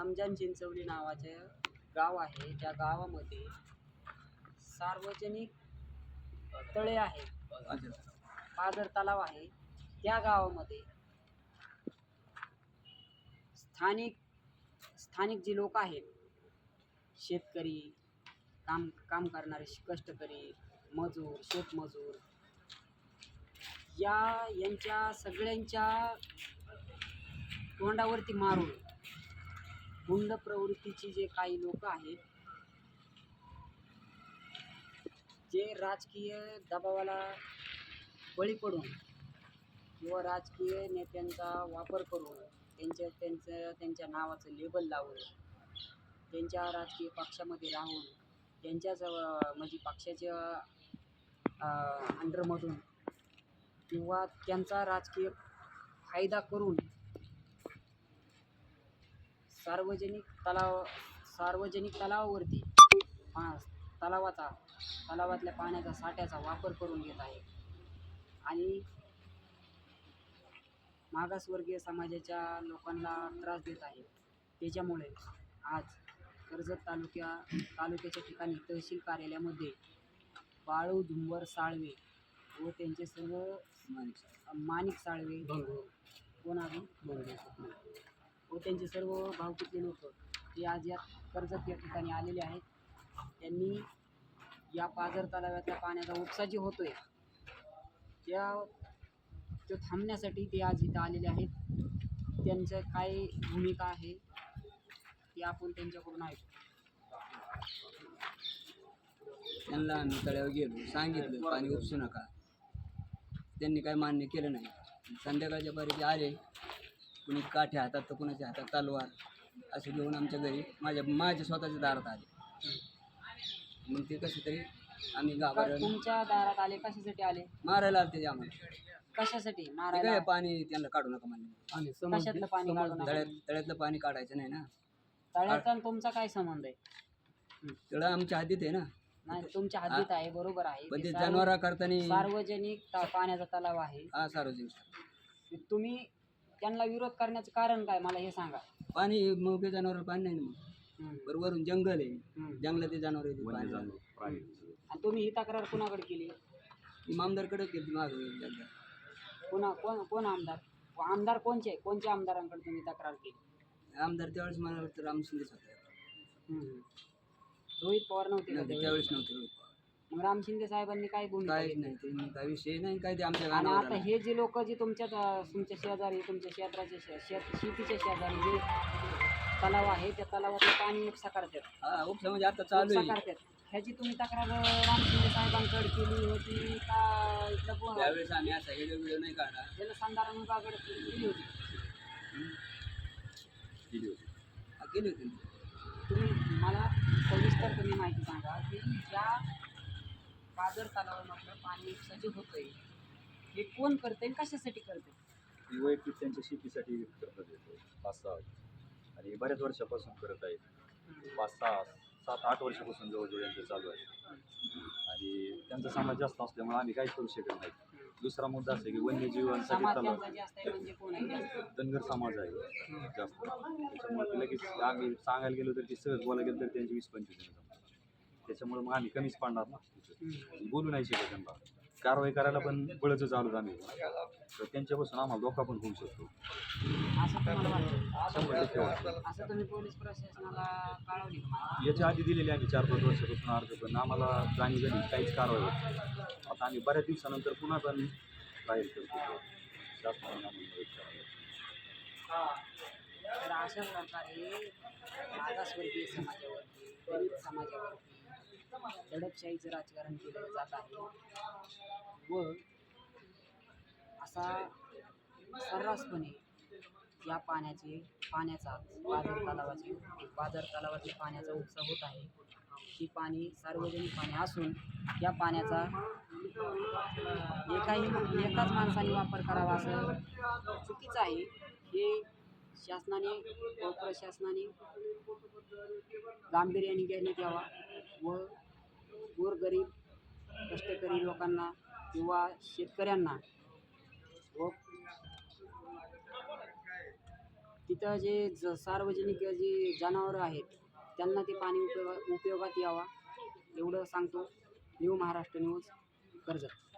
रमजान चिंचवली नावाचे गाव आहे. त्या गावामध्ये सार्वजनिक तळे आहेत पादर तलाव आहे. त्या गावामध्ये स्थानिक स्थानिक जे लोक आहेत शेतकरी काम काम करणारे कष्टकरी मजूर शेतमजूर या यांच्या सगळ्यांच्या तोंडावरती मारून गुंड प्रवृत्तीची जे काही लोक आहेत जे राजकीय दबावाला बळी पडून किंवा राजकीय नेत्यांचा वापर करून त्यांच्या त्यांचं त्यांच्या नावाचं लेबल लावून त्यांच्या राजकीय पक्षामध्ये राहून त्यांच्याच म्हणजे पक्षाच्या अंडरमधून किंवा त्यांचा राजकीय फायदा करून सार्वजनिक तलाव सार्वजनिक तलावावरती पा तलावाचा तलावातल्या पाण्याचा साठ्याचा वापर करून घेत आहे. आणि मागासवर्गीय समाजाच्या लोकांना त्रास देत आहे. त्याच्यामुळे आज कर्जत तालुक्या तालुक्याच्या ठिकाणी तहसील कार्यालयामध्ये बाळू धुंबर साळवे व त्यांचे सर्व माणिक साळवे. कोण आहे? व त्यांचे सर्व भावकीतले लोक ते आज या कर्जत या ठिकाणी आलेले आहेत त्यांनी या पाझर तलाव्यातल्या पाण्याचा उपसा जे आहे त्या तो थांबण्यासाठी ते आज इथं आलेले आहेत. त्यांचं काय भूमिका आहे ते आपण त्यांच्याकडून ऐकू. त्यांना आम्ही तळ्यावर गेलो सांगितलं पाणी उपसू नका. त्यांनी काय मान्य केलं नाही. संध्याकाळच्या पारी ते आले. कुणी काठ्या हातात तर कुणाच्या हातात तलवार असे घेऊन आमच्या घरी माझ्या माझ्या स्वतःच्या दारात आले. मग ते कसं तरी आम्ही का घाबरलो. तुमच्या दारात आले कशासाठी आले? मारायला आले ते आम्हाला. कशासाठी? ते मारायला? काय पाणी त्यांना काढू नका म्हणले. कशातलं पाणी काढून? तळ्यात तळ्यातलं पाणी काढायचं नाही ना. तळ्याचा आणि तुमचा काय संबंध आहे? तळं आमच्या हद्दीत आहे ना. नाही तुमच्या हद्दीत आहे बरोबर आहे. पण ते ते सार्व- जनावरा करताना सार्वजनिक ता- पाण्याचा तलाव आहे. हा सार्वजनिक. तुम्ही त्यांना विरोध करण्याचं कारण काय? मला हे सांगा. पाणी मोठे जनावर पाणी नाही ना मग. हम्म, बरं वरून जंगल आहे. जंगलात ते जनावर येते पाणी आणि तुम्ही ही तक्रार कुणाकडे केली? ती मामदारकडे केली माग कोणा कोण कोण आमदार? आमदार कोणचे? कोणत्या आमदारांकडे तुम्ही तक्रार केली? आमदार त्यावेळेस मला वाटतं राम शिंदेच होते. हम्म. रोहित पवार नव्हते का नव्हते, त्यावेळी? त्यावेळेस नव्हते रोहित. मग राम शिंदे साहेबांनी काय भूमिका काहीच घेतली? नाही ते काय विषय नाही काय ते आमच्या आणि आता. हे जे लोक जे तुमच्या तुमच्या शेजारी तुमच्या क्षेत्राचे शे- शेत शेतीच्या शेजारी जे तलाव आहे त्या तलावातलं पाणी उपसा करतात हा उपसा म्हणजे आता चालू उपसा आहे. करतात ह्याची तुम्ही तक्रार राम शिंदे साहेबांकडे केली होती का इथलं कोण- त्यावेळेस आम्ही असा व्हिडिओ व्हिडिओ नाही काढला जलसंधारण विभागाकडे केली होती. हा, केली होती. ना. तुम्ही मला सविस्तर तुम्ही माहिती सांगा की ज्या पाझर तलावामधलं पाणी उपसा जे होतंय. हे कोण करतंय आणि कशासाठी करतंय? ही वैयक्तिक त्यांच्या शेतीसाठी करतात येतो पाच सहा आणि बऱ्याच वर्षापासून करत आहेत. पाच सहा सात आठ वर्षापासून जवळजवळ यांचं चालू आहे. आणि त्यांचा समाज जास्त असल्यामुळे आम्ही काहीच करू शकत नाही. दुसरा मुद्दा असा आहे की वन्यजीवांसाठी समाज तलाव त्यांचा जास्त आहे म्हणजे कोण आहे जास्त. धनगर समाज आहे. जास्त. त्याच्यामुळे ते लगेच आम्ही सांगायला गेलो तर ती सहज बोलायला गेलो तर त्यांची वीस पंचवीस जण जमतात. त्याच्यामुळे मग आम्ही कमीच पाडणार ना. बोलू नाही शकत त्यांना कारवाई करायला पण बळच चालू आम्ही तर त्यांच्यापासून आम्हाला धोका पण होऊ शकतो असं तुम्हाला वाटतं शंभर टक्के वाटतं. असं तुम्ही पोलीस प्रशासनाला कळवली का माहिती? याच्या आधी दिलेली आम्ही चार पाच वर्षापासून अर्ज पण आम्हाला जाणीव झाली काहीच कारवाई होत नाही. आता आम्ही बऱ्याच दिवसानंतर पुन्हा आम्ही बाहेर करतो शासनाने आम्हाला मदत करावी. तर अशा प्रकारे मागासवर्गीय समाजावरती दलित समाजावरती दडपशाहीचं राजकारण केलं जात आहे. व असा सर्रासपणे या पाण्याचे पाण्याचा बाजार तलावाचे बाजार तलावातील पाण्याचा उपसा होत आहे. ही पाणी सार्वजनिक पाणी असून या पाण्याचा एकाही एकाच माणसाने वापर करावा असं चुकीचं आहे. हे शासनाने व प्रशासनाने गांभीर्याने घेण्यात यावा व गोरगरीब कष्टकरी लोकांना किंवा शेतकऱ्यांना व तिथं जे ज सार्वजनिक जे जनावरं आहेत त्यांना ते पाणी उपयोगा उपयोगात यावा एवढं सांगतो. New Maharashtra news Karjat.